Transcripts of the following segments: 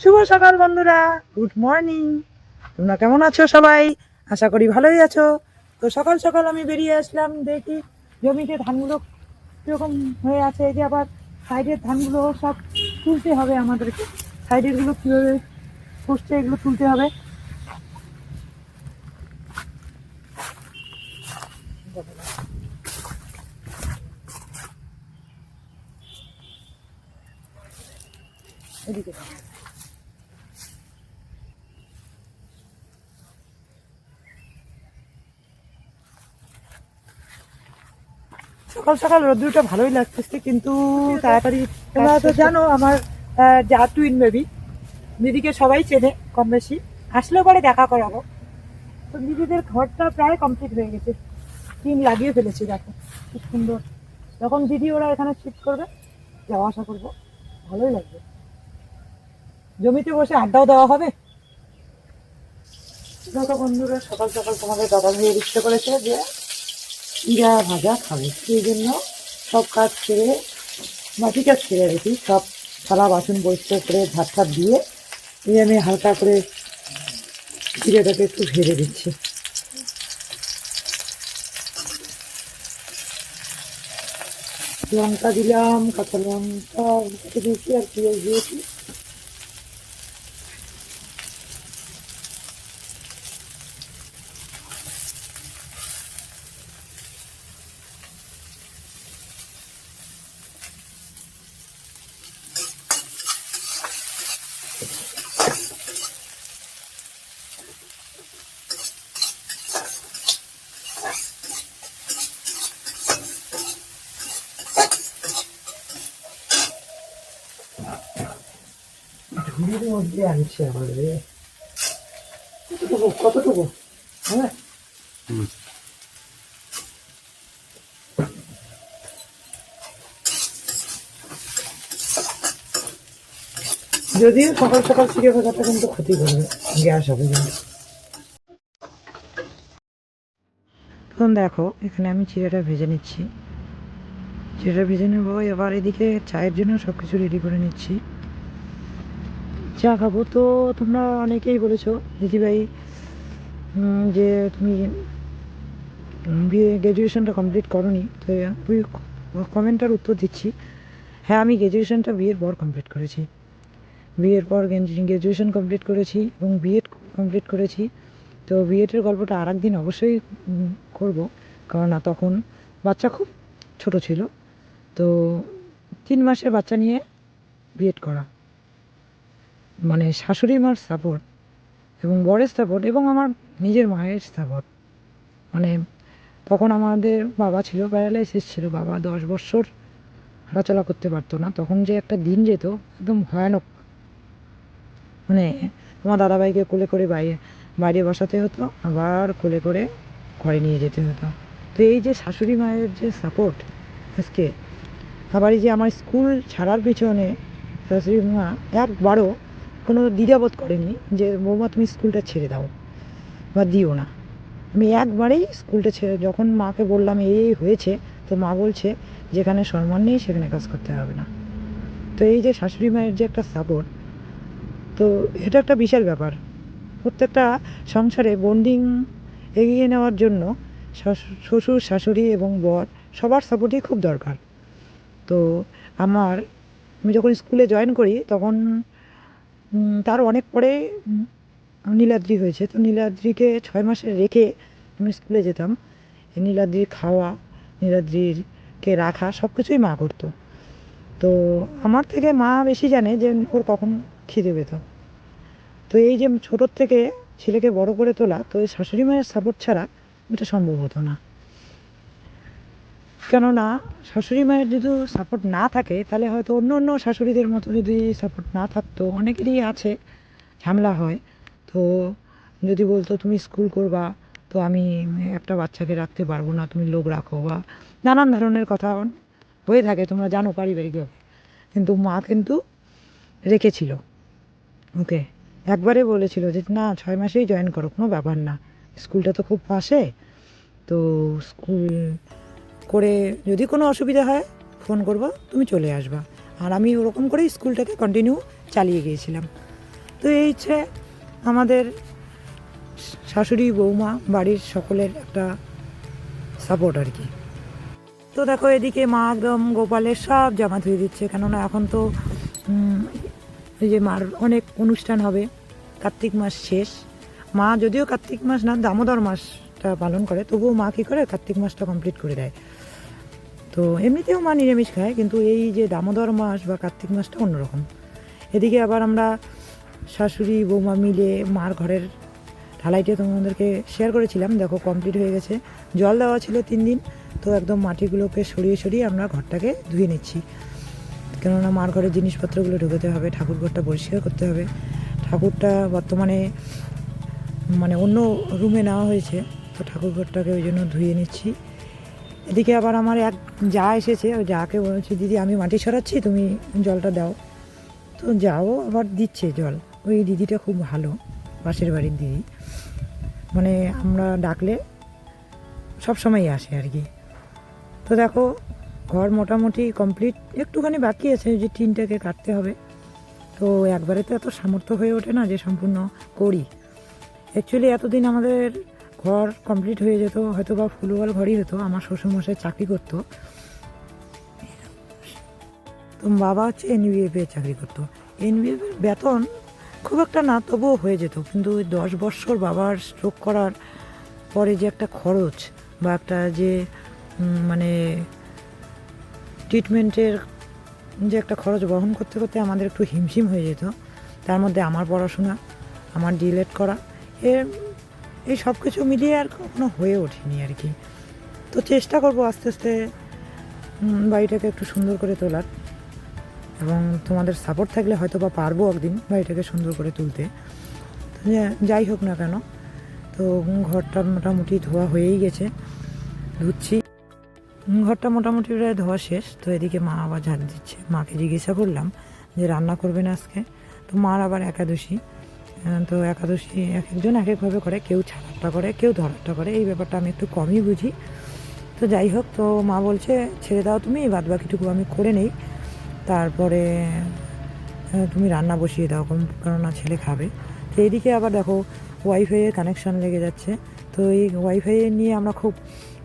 শুভ সকাল বন্ধুরা। Good morning তোমরা কেমন আছো সবাই? আশা করি ভালোই আছো। তো সকাল সকাল আমি বেরিয়ে আসলাম। দেখি জমিতে ধানগুলো কীরকম হয়ে আছে। এই যে আবার সাইডের ধানগুলো সব তুলতে হবে আমাদেরকে। সাইডেরগুলো কীভাবে পুষছে এগুলো তুলতে হবে। এদিকে। সকাল সকাল রোদ্রুটা ভালোই লাগতেছে কিন্তু তাড়াতাড়ি তোমরা তো জানো আমার যা টুইন বেবি দিদিকে সবাই চেনে কম বেশি আসলেও পরে দেখা করাবো। তো দিদিদের ঘরটা প্রায় কমপ্লিট হয়ে গেছে। টিন লাগিয়ে ফেলেছি দেখো খুব সুন্দর। যখন দিদি ওরা এখানে শিফট করবে যাওয়া আসা করব। ভালোই লাগবে। জমিতে বসে আড্ডাও দেওয়া হবে। যত বন্ধুরা সকাল সকাল তোমাদের দাদা ভাইয়ের ইচ্ছে করেছে যে ইরা ভাজা খাবে। সেই জন্য সব কাজ ছেড়ে মাটি কাজ ছেড়ে রেখি সব থালা বাসন পরিষ্কার করে ভাত ভাত দিয়ে এই আমি হালকা করে জিরেটাকে একটু ভেজে দিচ্ছি। লঙ্কা দিলাম, কাঁচা লঙ্কা দিয়েছি আর পেঁয়াজ দিয়েছি। আনছি কতটুকু কতটুকু? হ্যাঁ? যদিও সকাল সকাল চিড়ে ভাজাটা কিন্তু ক্ষতি করবে গ্যাস হবে কিন্তু এখন দেখো, এখানে আমি চিড়েটা ভেজে নিচ্ছি। চিড়েটা ভেজে নেব, এবার এদিকে চায়ের জন্য সব কিছু রেডি করে নিচ্ছি। চা খাব। তো তোমরা অনেকেই বলেছ, দিদিভাই যে তুমি বিয়ে গ্র্যাজুয়েশনটা কমপ্লিট করনি। তো ওই কমেন্টার উত্তর দিচ্ছি। হ্যাঁ আমি গ্র্যাজুয়েশনটা বিয়ের পর কমপ্লিট করেছি। বিয়ের পর গ্র্যাজুয়েশন কমপ্লিট করেছি এবং বিএড কমপ্লিট করেছি। তো বিএডের গল্পটা আর একদিন অবশ্যই করব। কারণ তখন বাচ্চা খুব ছোট ছিল। তো তিন মাসের বাচ্চা নিয়ে বিএড করা। মানে শাশুড়ি মার সাপোর্ট এবং বরের সাপোর্ট এবং আমার নিজের মায়ের সাপোর্ট মানে তখন আমাদের বাবা ছিল প্যারালাইসিস ছিল, বাবা দশ বছর হাঁটাচলা করতে পারতো না। তখন যে একটা দিন যেত, একদম ভয়ানক। মানে আমার দাদাভাইকে কোলে করে বাইরে বাইরে বসাতে হতো, আবার কোলে করে ঘরে নিয়ে যেতে হতো। তো এই যে শাশুড়ি মায়ের যে সাপোর্ট আজকে আবার এই যে আমার স্কুল ছাড়ার পিছনে শাশুড়ি মা একবারও কোনো দ্বিধাবোধ করেনি যে, বৌমা, তুমি স্কুলটা ছেড়ে দাও বা দিও না। আমি একবারেই স্কুলটা ছেড়ে, যখন মাকে বললাম, এই হয়েছে। তো মা বলছে, যেখানে সম্মান নেই, সেখানে কাজ করতে হবে না। তো এই যে শাশুড়ি মায়ের যে একটা সাপোর্ট, তো এটা একটা বিশাল ব্যাপার। প্রত্যেকটা সংসারে বন্ডিং এগিয়ে নেওয়ার জন্য শ্বশুর, শাশুড়ি এবং বর সবার সাপোর্টই খুব দরকার। তো আমার, আমি যখন স্কুলে জয়েন করি, তখন তার অনেক পরে নীলাদ্রি হয়েছে। তো নীলাদ্রিকে ছয় মাসে রেখে আমি স্কুলে যেতাম। এই নীলাদ্রির খাওয়া, নীলাদ্রিরকে রাখা সব কিছুই মা করতো। তো আমার থেকে মা বেশি জানে যে ওর কখন খিদে পেত। তো এই যে ছোটোর থেকে ছেলেকে বড় করে তোলা, তো এই শাশুড়ি মায়ের সাপোর্ট ছাড়া এটা সম্ভব হতো না। কেননা শাশুড়ি মায়ের যদি সাপোর্ট না থাকে, তাহলে হয়তো অন্য অন্য শাশুড়িদের মতো যদি সাপোর্ট না থাকতো, অনেকেরই আছে ঝামেলা হয়। তো যদি বলতো, তুমি স্কুল করবা, তো আমি একটা বাচ্চাকে রাখতে পারব না, তুমি লোক রাখো, বা নানান ধরনের কথা হয়ে থাকে, তোমরা জানো পারিবারিকভাবে। কিন্তু মা কিন্তু রেখেছিল, ওকে? একবারে বলেছিল যে, না, ছয় মাসেই জয়েন করো, কোনো ব্যাপার না। স্কুলটা তো খুব পাশে, তো স্কুল করে যদি কোনো অসুবিধা হয়, ফোন করব, তুমি চলে আসবা। আর আমি ওরকম করেই স্কুলটাকে কন্টিনিউ চালিয়ে গিয়েছিলাম। তো এই হচ্ছে আমাদের শাশুড়ি, বৌমা, বাড়ির সকলের একটা সাপোর্ট আর কি। তো দেখো এদিকে মা একদম গোপালের সব জামা ধুয়ে দিচ্ছে, কেননা এখন তো এই যে মার অনেক অনুষ্ঠান হবে, কার্তিক মাস শেষ। মা যদিও কার্তিক মাস না, দামোদর মাসটা পালন করে, তবুও মা কী করে কার্তিক মাসটা কমপ্লিট করে দেয়। তো এমনিতেও মা নিরামিষ খায়, কিন্তু এই যে দামোদর মাস বা কার্তিক মাসটা অন্যরকম। এদিকে আবার আমরা শাশুড়ি, বৌমা মিলে মার ঘরের ঢালাইটা তোমাদেরকে শেয়ার করেছিলাম। দেখো কমপ্লিট হয়ে গেছে। জল দেওয়া ছিল তিন দিন, তো একদম মাটিগুলোকে সরিয়ে সরিয়ে আমরা ঘরটাকে ধুয়ে নিচ্ছি। কেননা মার ঘরের জিনিসপত্রগুলো ঢুকোতে হবে, ঠাকুর ঘরটা পরিষ্কার করতে হবে। ঠাকুরটা বর্তমানে মানে অন্য রুমে নেওয়া হয়েছে, তো ঠাকুর ঘরটাকে ওই জন্য ধুয়ে নিচ্ছি। এদিকে আবার আমার এক যা এসেছে ওই যাকে বলছি, দিদি, আমি মাটি সরাচ্ছি, তুমি জলটা দাও। তো যাও, আবার দিচ্ছে জল। ওই দিদিটা খুব ভালো, পাশের বাড়ির দিদি। মানে আমরা ডাকলে সব সময় আসে আর কি। তো দেখো, ঘর মোটামুটি কমপ্লিট। একটুখানি বাকি আছে যে টিনটাকে কাটতে হবে। তো একবারে তো এত সামর্থ্য হয়ে ওঠে না যে সম্পূর্ণ করি। অ্যাকচুয়ালি এতদিন আমাদের ঘর কমপ্লিট হয়ে যেত হয়তো বা ফুলওয়াল ঘরই হতো, আমার শ্বশুরমশাই চাকরি করতো। তো বাবা হচ্ছে এনবিএফ চাকরি করতো। এনবিএফ এর বেতন খুব একটা না, তবুও হয়ে যেত, কিন্তু দশ বৎসর বাবার স্ট্রোক করার পরে যে একটা খরচ বা একটা যে মানে ট্রিটমেন্টের যে একটা খরচ বহন করতে করতে আমাদের একটু হিমশিম হয়ে যেত। তার মধ্যে আমার পড়াশোনা, আমার ডিলেট করা, এর এই সব কিছু মিলিয়ে আর কখনো হয়ে ওঠেনি আর কি। তো চেষ্টা করব আস্তে আস্তে বাড়িটাকে একটু সুন্দর করে তোলার। এবং তোমাদের সাপোর্ট থাকলে হয়তো বা পারব একদিন বাড়িটাকে সুন্দর করে তুলতে। যাই হোক না কেন, তো ঘরটা মোটামুটি ধোয়া হয়েই গেছে, ধুচ্ছি। ঘরটা মোটামুটি প্রায় ধোয়া শেষ, তো এদিকে মা আবার ঝাড় দিচ্ছে। মাকে জিজ্ঞাসা করলাম যে রান্না করবেন আজকে? তো মার আবার একাদশী। তো একাদশী এক একজন এক একভাবে করে, কেউ ছাড়াটা করে, কেউ ধরাটা করে, এই ব্যাপারটা আমি একটু কমই বুঝি। তো যাই হোক, তো মা বলছে, ছেড়ে দাও তুমি বাদ বাকিটুকু আমি করে নেই। তারপরে তুমি রান্না বসিয়ে দাও কারণ- কেননা ছেলে খাবে। তো এইদিকে আবার দেখো ওয়াইফাইয়ের কানেকশন লেগে যাচ্ছে। তো এই ওয়াইফাই নিয়ে আমরা খুব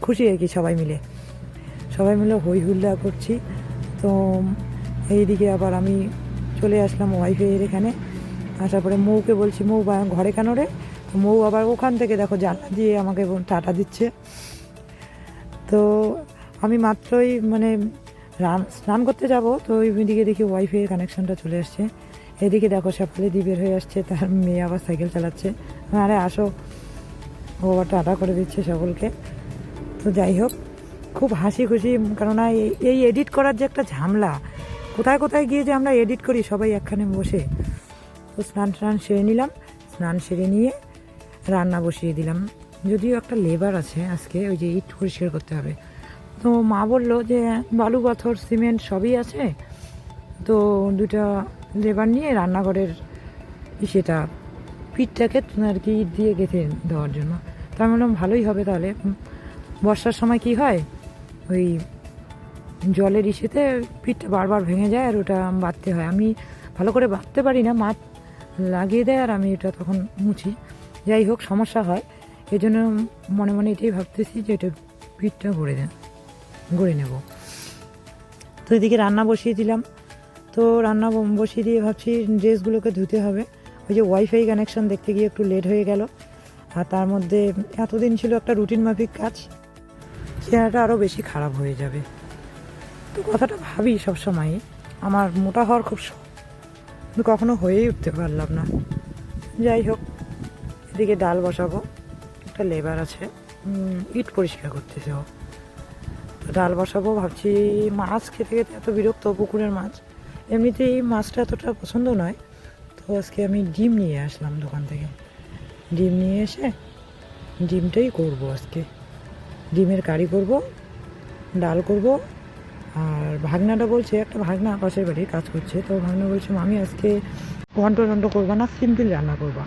খুশি আর কি সবাই মিলে। সবাই মিলে হই হুল্লা করছি। তো এইদিকে আবার আমি চলে আসলাম ওয়াইফাইয়ের এখানে। আসার পরে মৌকে বলছি, মৌ বা- ঘরে কেন রে? মৌ আবার ওখান থেকে দেখো জানলা দিয়ে আমাকে টাটা দিচ্ছে। তো আমি মাত্রই মানে রান, স্নান করতে যাব, তো ওইদিকে দেখি ওয়াইফাইয়ের কানেকশনটা চলে আসছে। এদিকে দেখো সকালে দিয়ে বের হয়ে আসছে, তার মেয়ে আবার সাইকেল চালাচ্ছে। আরে আসো। ও আবার টাটা করে দিচ্ছে সকলকে। তো যাই হোক, খুব হাসি খুশি, কেননা এই এডিট করার যে একটা ঝামেলা, কোথায় কোথায় গিয়ে যে আমরা এডিট করি সবাই একখানে বসে। তো স্নান টান সেরে নিলাম। স্নান সেরে নিয়ে রান্না বসিয়ে দিলাম। যদিও একটা লেবার আছে আজকে, ওই যে ইট পরিষ্কার করতে হবে। তো মা বলল যে, বালু, পাথর, সিমেন্ট সবই আছে। তো দুটা লেবার নিয়ে রান্নাঘরের সেটা পিঠটাকে আর কি ইট দিয়ে গেঁথে দেওয়ার জন্য। তো আমি বললাম, ভালোই হবে তাহলে। বর্ষার সময় কি হয়? ওই জলের ইসেতে পিঠটা বারবার ভেঙে যায় আর ওটা বাঁধতে হয়। আমি ভালো করে বাঁধতে পারি না মাছ লাগিয়ে দেয় আর আমি এটা তখন মুছি। যাই হোক, সমস্যা হয়। এই জন্য মনে মনে এটাই ভাবতেছি যে এটা পিঠটা গড়ে দেন গড়ে নেব। তো এদিকে রান্না বসিয়ে দিলাম। তো রান্না বসিয়ে দিয়ে ভাবছি ড্রেসগুলোকে ধুতে হবে। ওই যে ওয়াইফাই কানেকশন দেখতে গিয়ে একটু লেট হয়ে গেল। আর তার মধ্যে এতদিন ছিল একটা রুটিন মাফিক কাজ চেহারাটা আরও বেশি খারাপ হয়ে যাবে। তো কথাটা ভাবি সবসময় আমার মোটা হওয়ার খুব শখ। কিন্তু কখনো হয়েই উঠতে পারলাম না। যাই হোক, এদিকে ডাল বসাবো। একটা লেবার আছে। ইট পরিষ্কার করতেছে ও। ডাল বসাবো, ভাবছি মাছ খেতে খেতে এত বিরক্ত পুকুরের মাছ। এমনিতেই মাছটা এতটা পছন্দ নয়। তো আজকে আমি ডিম নিয়ে আসলাম দোকান থেকে। ডিম নিয়ে এসে ডিমটাই করব আজকে। ডিমের কারি করব, ডাল করব আর ভাগনাটা বলছে, একটা ভাগনা পাশের বাড়ি কাজ করছে। তো ভাগনা বলছে আমি আজকে ঘন্ট টন্ট করবা না? সিম্পল রান্না করবা।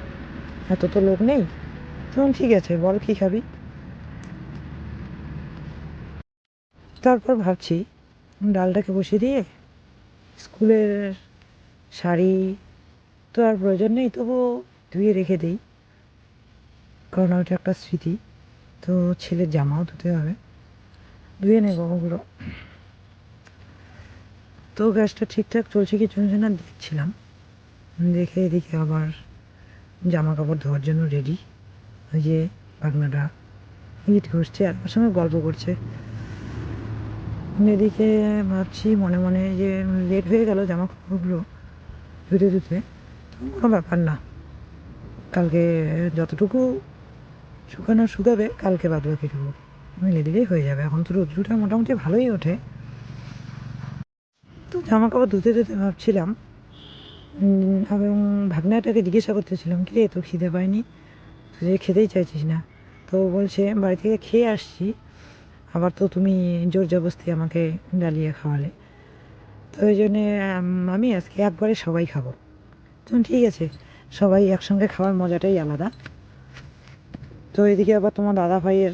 এত তো লোক নেই। তখন ঠিক আছে, বল কী খাবি? তারপর ভাবছি, ডালটাকে বসিয়ে দিয়ে স্কুলের শাড়ি তো আর প্রয়োজন নেই, তবুও ধুয়ে রেখে দিই। কারণ ওটা একটা স্মৃতি। তো ছেলের জামাও ধুতে হবে। ধুয়ে নেব ওগুলো। তো গ্যাসটা ঠিকঠাক চলছে কি চলছে না দেখছিলাম। দেখে এদিকে আবার জামা কাপড় ধোয়ার জন্য রেডি ওই যে পাখনাটা ইট করছে আর সঙ্গে গল্প করছে। এদিকে ভাবছি মনে মনে যে লেট হয়ে গেল জামা কাপড়গুলো ধুতে। ধুতে কোনো ব্যাপার না। কালকে যতটুকু শুকানো শুকাবে কালকে বাদ বাকিটুকু মিলে দিলেই হয়ে যাবে। এখন তো রোদ্রুটা মোটামুটি ভালোই ওঠে। তো জামা কাপড় ধুতে ধুতে ভাবছিলাম। এবং ভাগনাটাকে জিজ্ঞাসা করতেছিলাম কি তোর খিদে পায়নি? যে খেতেই চাইছিস না। তো বলছে, বাড়ি থেকে খেয়ে আসছি, আবার তো তুমি জোর জবস্তি আমাকে ডালিয়ে খাওয়ালে। তো ওই জন্যে, আমি আজকে একবারে সবাই খাব। তো ঠিক আছে, সবাই একসঙ্গে খাওয়ার মজাটাই আলাদা। তো এদিকে আবার তোমার দাদা ভাইয়ের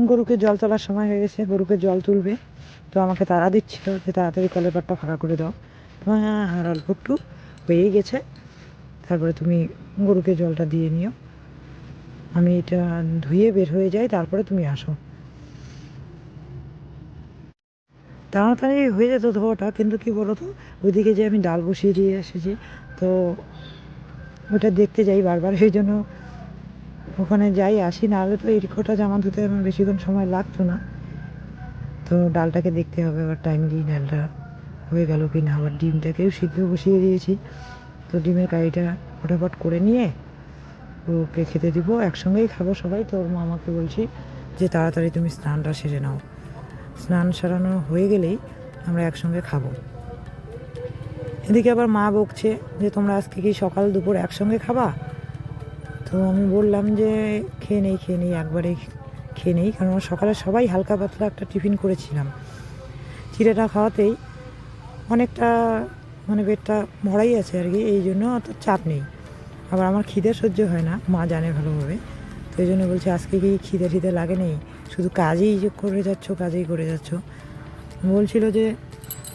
গরুকে জল তোলার সময় হয়ে গেছে, গরুকে জল তুলবে। তো আমাকে তাড়া দিচ্ছিল যে তাড়াতাড়ি কলের পাটটা ফাঁকা করে দাও। তো হ্যাঁ আর অল্প একটু হয়েই গেছে। তারপরে তুমি গরুকে জলটা দিয়ে নিও। আমি এটা ধুয়ে বের হয়ে যাই, তারপরে তুমি আসো। তাড়াতাড়ি হয়ে যেত ধোয়াটা, কিন্তু কি বলো তো ওইদিকে যে আমি ডাল বসিয়ে দিয়ে এসেছি, তো ওটা দেখতে যাই বারবার সেই জন্য ওখানে যাই, আসি, না হলে তো এই কটা জামা ধুতে আমার বেশিক্ষণ সময় লাগতো না। তো ডালটাকে দেখতে হবে আবার টাইমলি ডালটা হয়ে গেল কি না আবার ডিমটাকেও সিদ্ধ বসিয়ে দিয়েছি। তো ডিমের কারিটা ফটাফট করে নিয়ে ওকে খেতে দিব। একসঙ্গেই খাব সবাই। তো ওর মা আমাকে বলছি যে, তাড়াতাড়ি তুমি স্নানটা সেরে নাও। স্নান সারানো হয়ে গেলেই আমরা একসঙ্গে খাব। এদিকে আবার মা বকছে যে, তোমরা আজকে কি সকাল দুপুর একসঙ্গে খাবা? তো আমি বললাম যে, খেয়ে নেই খেয়ে নেই। একবারে খেয়ে নেই, কারণ সকালে সবাই হালকা পাতলা একটা টিফিন করেছিলাম। চিড়েটা খাওয়াতেই অনেকটা মানে পেটটা ভরাই আছে আর কি, এই জন্য অত চাপ নেই। আবার আমার খিদে সহ্য হয় না, মা জানে ভালোভাবে। তো এই জন্য বলছে, আজকে কি খিদে খিদে লাগে নেই? শুধু কাজেই করে যাচ্ছ, কাজেই করে যাচ্ছ। বলছিল যে,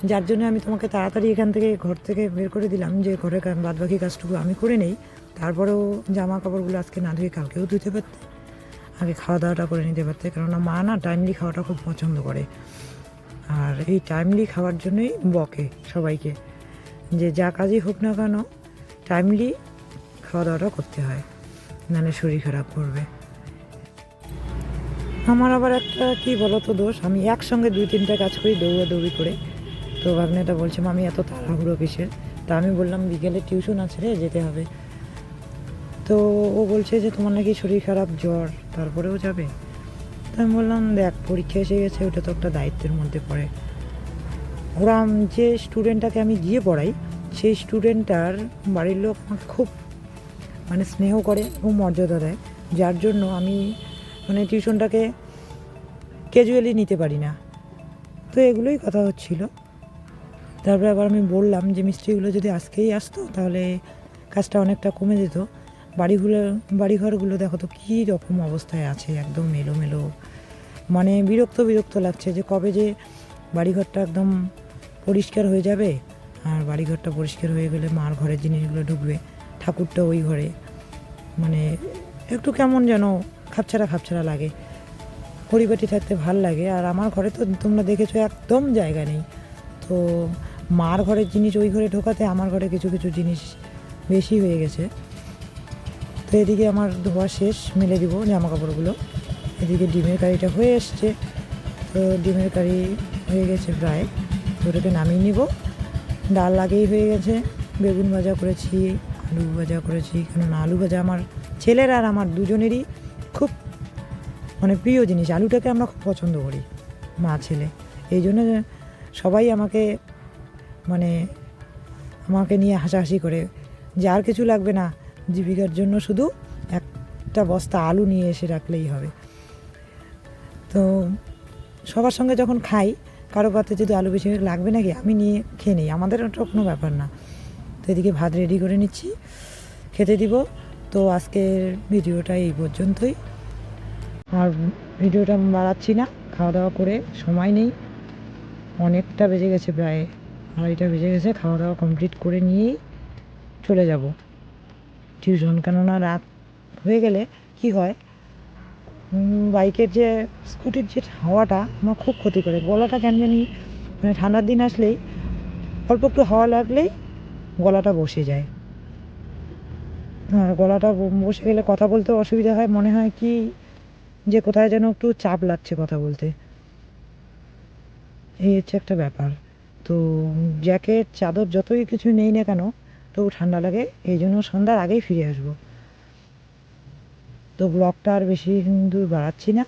যার জন্য আমি তোমাকে তাড়াতাড়ি এখান থেকে ঘর থেকে বের করে দিলাম, যে ঘরে বাদবাকি কাজটুকু আমি করে নেই, তারপরেও জামা কাপড়গুলো আজকে না ধুয়ে কালকেও ধুতে পারতে। আগে খাওয়া দাওয়াটা করে নিতে পারতে। কেননা মা না টাইমলি খাওয়াটা খুব পছন্দ করে। আর এই টাইমলি খাওয়ার জন্যই বকে সবাইকে। যে যা কাজই হোক না কেন টাইমলি খাওয়া দাওয়াটা করতে হয়। নাহলে শরীর খারাপ করবে। আমার আবার একটা কি বলতো দোষ? আমি একসঙ্গে দুই তিনটা কাজ করি দৌড়াদৌড়ি করে। তো ভাগ্নেটা বলছে আমি এত তাড়াহুড়ো কিসের? তা আমি বললাম, বিকেলে টিউশন আছে রে, যেতে হবে। তো ও বলছে যে তোমার নাকি শরীর খারাপ, জ্বর, তারপরেও যাবে। তো আমি বললাম, দেখ, পরীক্ষা এসে গেছে, ওটা তো একটা দায়িত্বের মধ্যে পড়ে। ওরা আম- যে স্টুডেন্টটাকে আমি গিয়ে পড়াই, সেই স্টুডেন্টটার বাড়ির লোক আমাকে খুব মানে স্নেহ করে ও মর্যাদা দেয়। যার জন্য আমি মানে টিউশনটাকে ক্যাজুয়ালি নিতে পারি না। তো এগুলোই কথা হচ্ছিল। তারপরে আবার আমি বললাম যে, মিস্ত্রিগুলো যদি আজকেই আসতো, তাহলে কাজটা অনেকটা কমে যেত। বাড়িগুলো, বাড়িঘরগুলো দেখো তো কী রকম অবস্থায় আছে, একদম এলোমেলো। মানে বিরক্ত বিরক্ত লাগছে যে কবে যে বাড়িঘরটা একদম পরিষ্কার হয়ে যাবে আর বাড়িঘরটা পরিষ্কার হয়ে গেলে মার ঘরের জিনিসগুলো ঢুকবে, ঠাকুরটা ওই ঘরে। মানে একটু কেমন যেন খাপছাড়া খাপছাড়া লাগে। পরিপাটি থাকতে ভালো লাগে আর আমার ঘরে তো তোমরা দেখেছ একদম জায়গা নেই। তো মার ঘরের জিনিস ওই ঘরে ঢোকাতে আমার ঘরে কিছু কিছু জিনিস বেশি হয়ে গেছে। তো এদিকে আমার ধোয়া শেষ, মেলে দিব জামা কাপড়গুলো এদিকে ডিমের কারিটা হয়ে এসছে। তো ডিমের কারি হয়ে গেছে প্রায়। ওটাকে নামিয়ে নিব। ডাল আগেই হয়ে গেছে। বেগুন ভাজা করেছি, আলু ভাজা করেছি, কেননা আলু ভাজা আমার ছেলের আর আমার দুজনেরই খুব মানে প্রিয় জিনিস। আলুটাকে আমরা খুব পছন্দ করি, মা, ছেলে। এই জন্য সবাই আমাকে মানে আমাকে নিয়ে হাসাহাসি করে। যে আর কিছু লাগবে না জীবিকার জন্য শুধু একটা বস্তা আলু নিয়ে এসে রাখলেই হবে। তো সবার সঙ্গে যখন খাই, কারও পাতে যদি আলু বেশি লাগবে নাকি, আমি নিয়ে খেয়ে নিই, আমাদের ওটা কোনো ব্যাপার না। তো এদিকে ভাত রেডি করে নিচ্ছি, খেতে দিব। তো আজকের ভিডিওটা এই পর্যন্তই। আর ভিডিওটা বাড়াচ্ছি না, খাওয়া দাওয়া করে সময় নেই। অনেকটা বেজে গেছে প্রায়, আড়াইটা বেজে গেছে, খাওয়া দাওয়া কমপ্লিট করে নিয়েই চলে যাব। টিউশন কেননা রাত হয়ে গেলে কি হয় বাইকের যে স্কুটির যে হাওয়াটা আমার খুব ক্ষতি করে। গলাটা কেন জানি মানে ঠান্ডার দিন আসলেই অল্প একটু হাওয়া লাগলেই গলাটা বসে যায়। গলাটা বসে গেলে কথা বলতে অসুবিধা হয়, মনে হয় কি যে কোথায় যেন একটু চাপ লাগছে কথা বলতে। এই হচ্ছে একটা ব্যাপার। তো জ্যাকেট, চাদর যতই কিছু নেই না কেন তবু ঠান্ডা লাগে, এই জন্য সন্ধ্যার আগেই ফিরে আসব। তো ব্লগটা আর বেশি দূর বাড়াচ্ছি না।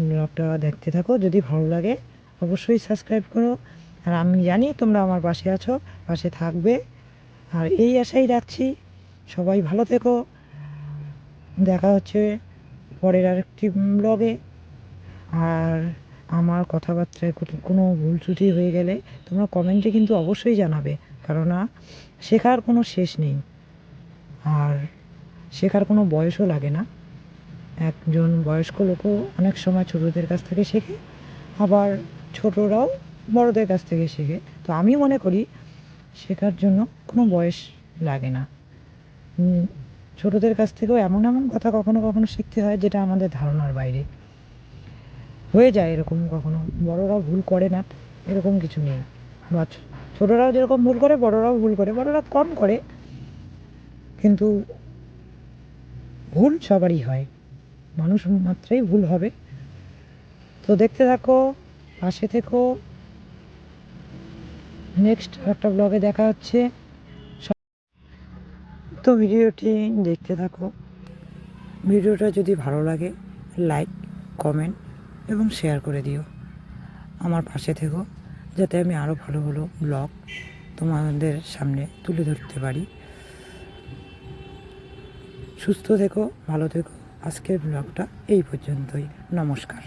ব্লগটা দেখতে থাকো, যদি ভালো লাগে অবশ্যই সাবস্ক্রাইব করো। আর আমি জানি তোমরা আমার পাশে আছো, পাশে থাকবে। আর এই আশাই রাখছি, সবাই ভালো থেকো। দেখা হচ্ছে পরের আরেকটি ব্লগে আর আমার কথাবার্তায় কোনো- ভুল ত্রুটি হয়ে গেলে তোমরা কমেন্টে কিন্তু অবশ্যই জানাবে। কেননা শেখার কোনো শেষ নেই। আর শেখার কোনো বয়সও লাগে না। একজন বয়স্ক লোকও অনেক সময় ছোটদের কাছ থেকে শেখে, আবার ছোটরাও বড়দের কাছ থেকে শেখে। তো আমি মনে করি শেখার জন্য কোনো বয়স লাগে না। ছোটদের কাছ থেকেও এমন এমন কথা কখনো কখনো শিখতে হয় যেটা আমাদের ধারণার বাইরে। হয়ে যায় এরকম কখনো। বড়রাও ভুল করে না, এরকম কিছু নেই। বা ছোটরাও যেরকম ভুল করে, বড়রাও ভুল করে, বড়রা কম করে, কিন্তু ভুল সবারই হয়। মানুষ মাত্রই ভুল হবে। তো দেখতে থাকো, পাশে থেকো। নেক্সট একটা ব্লগে দেখা হচ্ছে। তো ভিডিওটি দেখতে থাকো। ভিডিওটা যদি ভালো লাগে লাইক কমেন্ট এবং শেয়ার করে দিও। আমার পাশে থেকো। যাতে আমি আরও ভালো ভালো ব্লগ তোমাদের সামনে তুলে ধরতে পারি। সুস্থ থেকো, ভালো থেকো। আজকের ব্লগটা এই পর্যন্তই। নমস্কার।